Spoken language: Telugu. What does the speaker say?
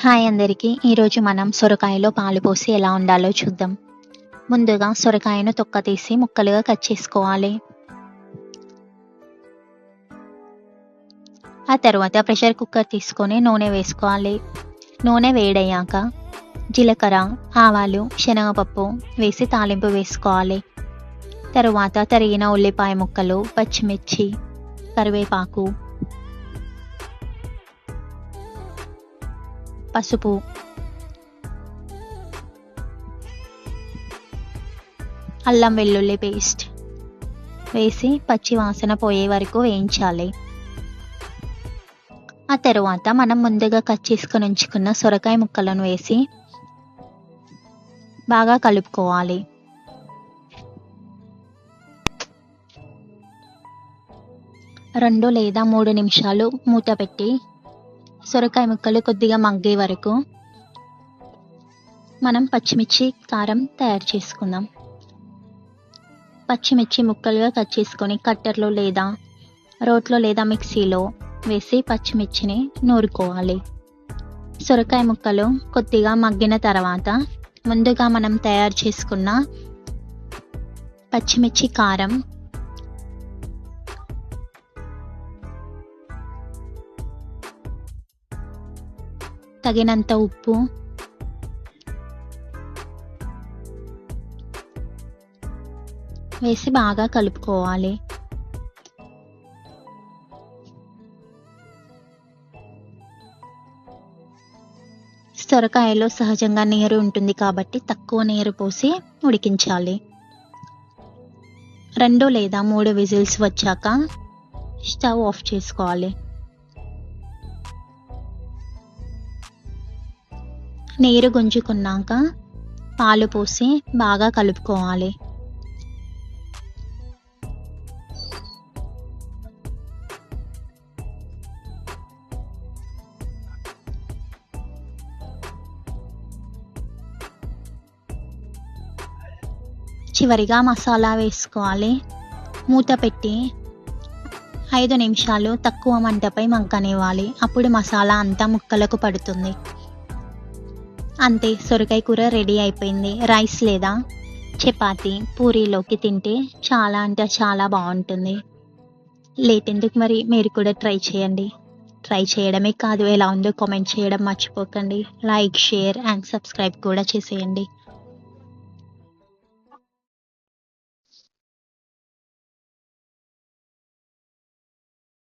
హాయ్ అందరికీ. ఈరోజు మనం సొరకాయలో పాలు పోసి ఎలా ఉండాలో చూద్దాం. ముందుగా సొరకాయను తొక్క తీసి ముక్కలుగా కట్ చేసుకోవాలి. ఆ తర్వాత ప్రెషర్ కుక్కర్ తీసుకొని నూనె వేసుకోవాలి. నూనె వేడయ్యాక జీలకర్ర ఆవాలు శనగపప్పు వేసి తాలింపు వేసుకోవాలి. తరువాత తరిగిన ఉల్లిపాయ ముక్కలు పచ్చిమిర్చి కరివేపాకు పసుపు. అల్లం వెల్లుల్లి పేస్ట్ వేసి పచ్చి వాసన పోయే వరకు వేయించాలి. ఆ తర్వాత మనం ముందుగా కట్ చేసుకొని ఉంచుకున్న సొరకాయ ముక్కలను వేసి బాగా కలుపుకోవాలి. రెండు లేదా మూడు నిమిషాలు మూత పెట్టి సొరకాయ ముక్కలు కొద్దిగా మగ్గే వరకు మనం పచ్చిమిర్చి కారం తయారు చేసుకుందాం. పచ్చిమిర్చి ముక్కలుగా కట్ చేసుకొని కట్టర్లో లేదా రోట్లో లేదా మిక్సీలో వేసి పచ్చిమిర్చిని నూరుకోవాలి. సొరకాయ ముక్కలు కొద్దిగా మగ్గిన తర్వాత ముందుగా మనం తయారు చేసుకున్న పచ్చిమిర్చి కారం తగినంత ఉప్పు. వేసి బాగా కలుపుకోవాలి. సొరకాయలో సహజంగా నీరు ఉంటుంది కాబట్టి తక్కువ నీరు పోసి ఉడికించాలి. రెండు లేదా మూడు విజిల్స్ వచ్చాక స్టవ్ ఆఫ్ చేసుకోవాలి. నీరు గుంజుకున్నాక పాలు పోసి బాగా కలుపుకోవాలి. చివరిగా మసాలా వేసుకోవాలి. మూత పెట్టి ఐదు నిమిషాలు తక్కువ మంటపై మగ్గనివ్వాలి అప్పుడు మసాలా అంతా ముక్కలకు పడుతుంది. అంతే సొరకాయ కూర రెడీ అయిపోయింది. రైస్ లేదా? చపాతి పూరీలోకి తింటే చాలా అంటే చాలా బాగుంటుంది. లేట్ ఎందుకు మరి? మీరు కూడా ట్రై చేయండి. ట్రై చేయడమే కాదు ఎలా ఉందో కామెంట్ చేయడం మర్చిపోకండి. లైక్ షేర్ అండ్ సబ్స్క్రైబ్ కూడా చేసేయండి.